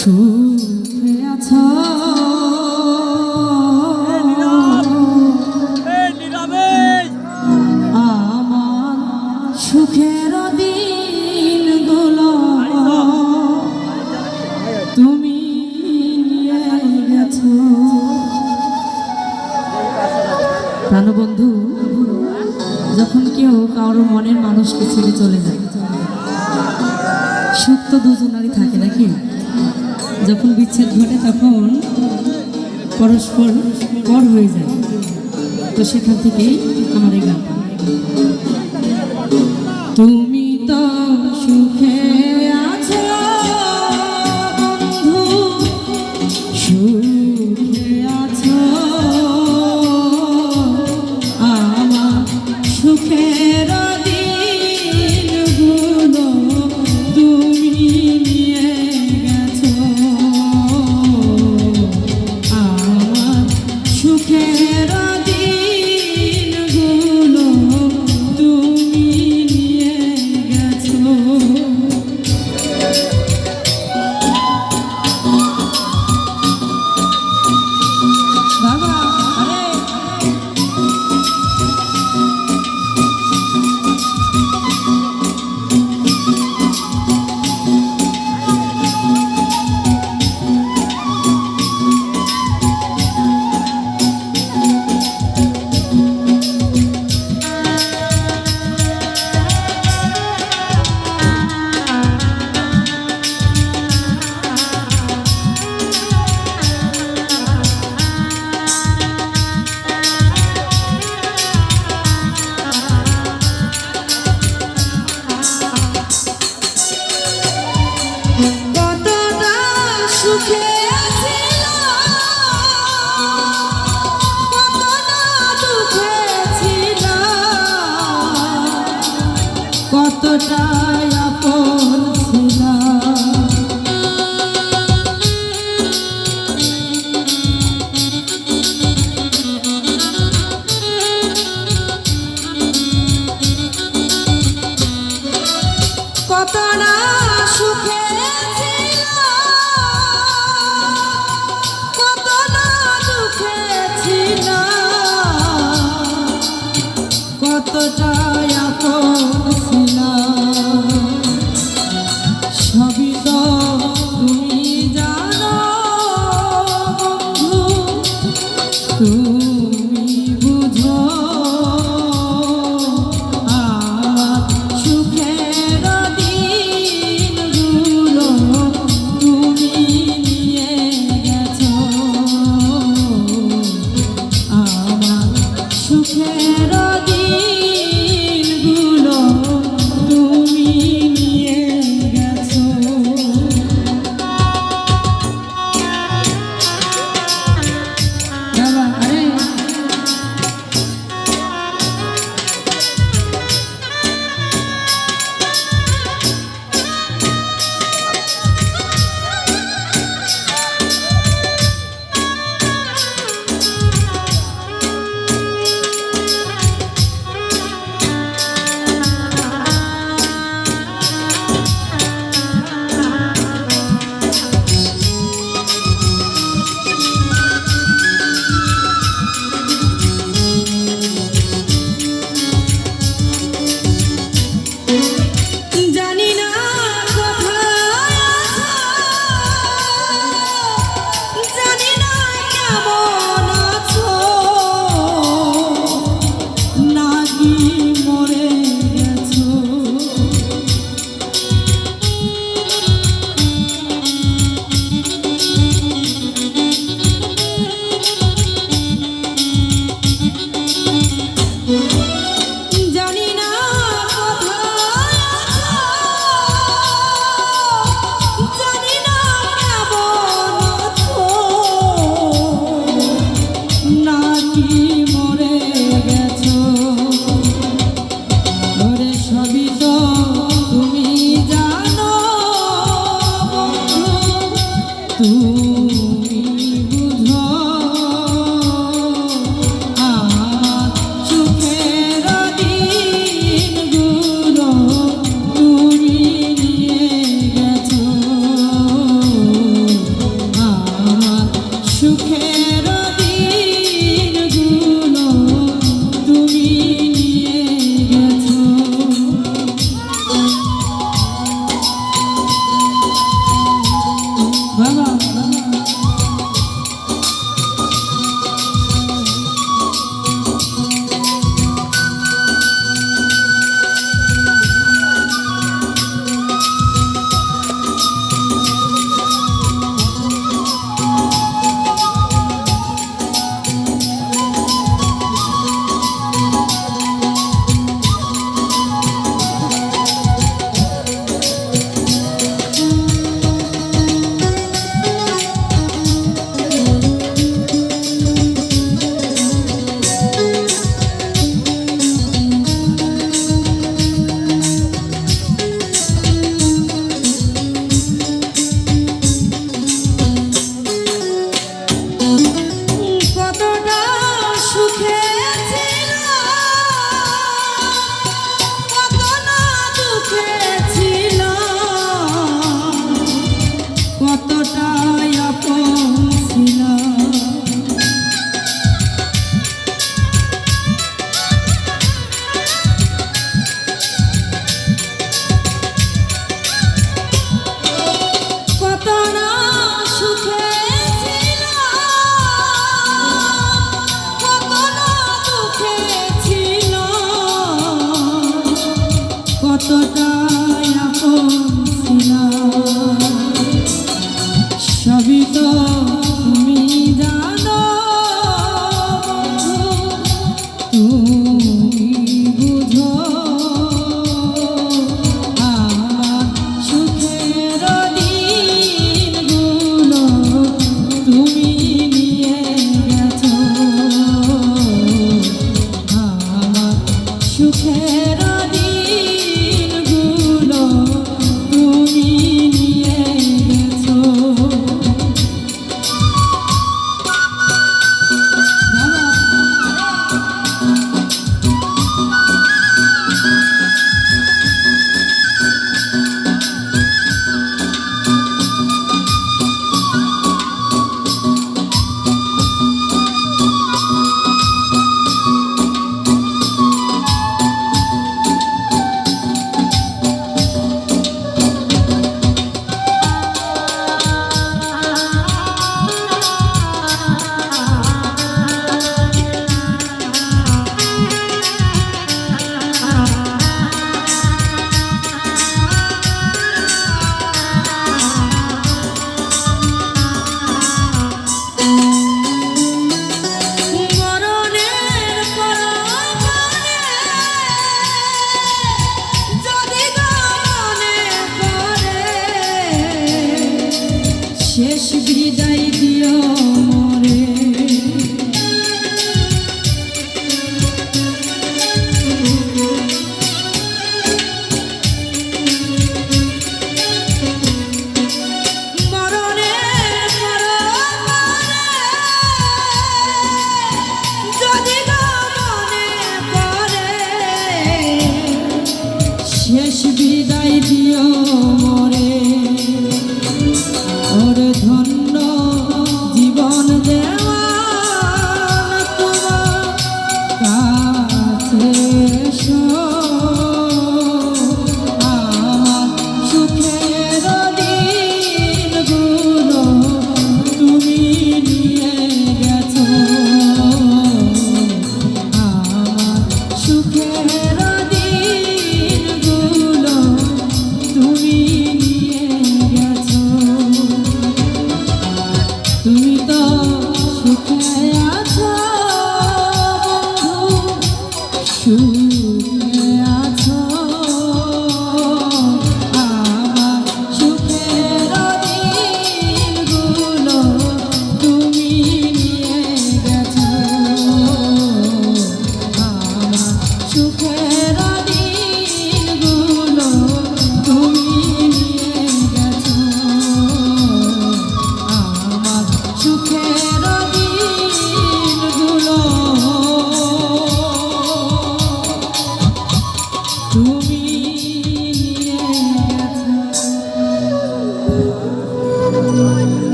সুখে আছো? আমার সুখের দিনগুলো তুমি নিয়ে গেছো। প্রাণবন্ধু, যখন কেউ কারোর মনের মানুষকে ছেড়ে চলে যায় সুখ তো দুজনারই থাকে নাকি? যখন বিচ্ছেদ ঘটে তখন পরস্পর পর হয়ে যায়। তো সেখান থেকেই আমার এই গান তুমি সুখের ধন্য